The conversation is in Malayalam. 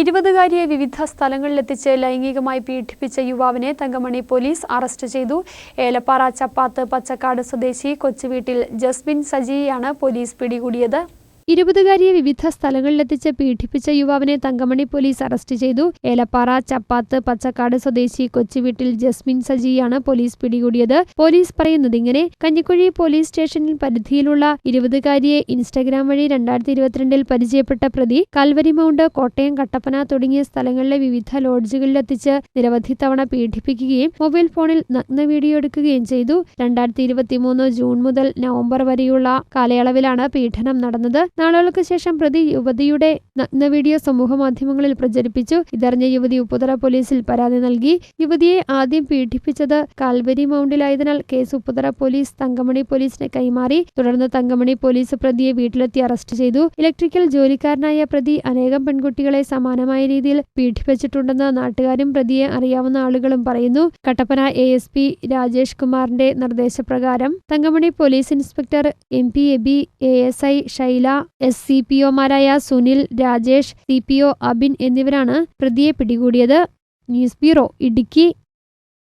ഇരുപതുകാരിയെ വിവിധ സ്ഥലങ്ങളിലെത്തിച്ച് ലൈംഗികമായി പീഡിപ്പിച്ച യുവാവിനെ തങ്കമണി പോലീസ് അറസ്റ്റ് ചെയ്തു. ഏലപ്പാറ ചപ്പാത്ത് പച്ചക്കാട് സ്വദേശി കൊച്ചുവീട്ടിൽ ജസ്മിൻ സജിയെയാണ് പോലീസ് പിടികൂടിയത്. ഇരുപതുകാരിയെ വിവിധ സ്ഥലങ്ങളിലെത്തിച്ച് പീഡിപ്പിച്ച യുവാവിനെ തങ്കമണി പോലീസ് അറസ്റ്റ് ചെയ്തു. ഏലപ്പാറ ചപ്പാത്ത് പച്ചക്കാട് സ്വദേശി കൊച്ചുവീട്ടിൽ ജസ്മിൻ സജിയാണ് പോലീസ് പിടികൂടിയത്. പോലീസ് പറയുന്നത് ഇങ്ങനെ കഞ്ഞിക്കുഴി പോലീസ് സ്റ്റേഷനിൽ പരിധിയിലുള്ള ഇരുപതുകാരിയെ ഇൻസ്റ്റഗ്രാം വഴി രണ്ടായിരത്തി ഇരുപത്തിരണ്ടിൽ പരിചയപ്പെട്ട പ്രതി കൽവരി മൗണ്ട് കോട്ടയം കട്ടപ്പന തുടങ്ങിയ സ്ഥലങ്ങളിലെ വിവിധ ലോഡ്ജുകളിലെത്തിച്ച് നിരവധി തവണ പീഡിപ്പിക്കുകയും മൊബൈൽ ഫോണിൽ നഗ്ന വീഡിയോ എടുക്കുകയും ചെയ്തു. രണ്ടായിരത്തി ജൂൺ മുതൽ നവംബർ വരെയുള്ള കാലയളവിലാണ് പീഡനം നടന്നത്. നാളുകൾക്ക് ശേഷം പ്രതി യുവതിയുടെ നഗ്ന വീഡിയോ സമൂഹമാധ്യമങ്ങളിൽ പ്രചരിപ്പിച്ചു. ഇതറിഞ്ഞ യുവതി ഉപ്പുതറ പോലീസിൽ പരാതി നൽകി. യുവതിയെ ആദ്യം പീഡിപ്പിച്ചത് കാൽവരി മൗണ്ടിലായതിനാൽ കേസ് ഉപ്പുതറ പോലീസ് തങ്കമണി പോലീസിനെ കൈമാറി. തുടർന്ന് തങ്കമണി പോലീസ് പ്രതിയെ വീട്ടിലെത്തി അറസ്റ്റ് ചെയ്തു. ഇലക്ട്രിക്കൽ ജോലിക്കാരനായ പ്രതി അനേകം പെൺകുട്ടികളെ സമാനമായ രീതിയിൽ പീഡിപ്പിച്ചിട്ടുണ്ടെന്ന് നാട്ടുകാരും പ്രതിയെ അറിയാവുന്ന ആളുകളും പറയുന്നു. Kattappana A S P Rajesh കുമാറിന്റെ നിർദ്ദേശപ്രകാരം Thankamani police inspector M P Abi A S I Shaila S C P ഒമാരായ Sunil Rajesh C P O Abin എന്നിവരാണ് പ്രതിയെ പിടികൂടിയത്. News bureau Idukki.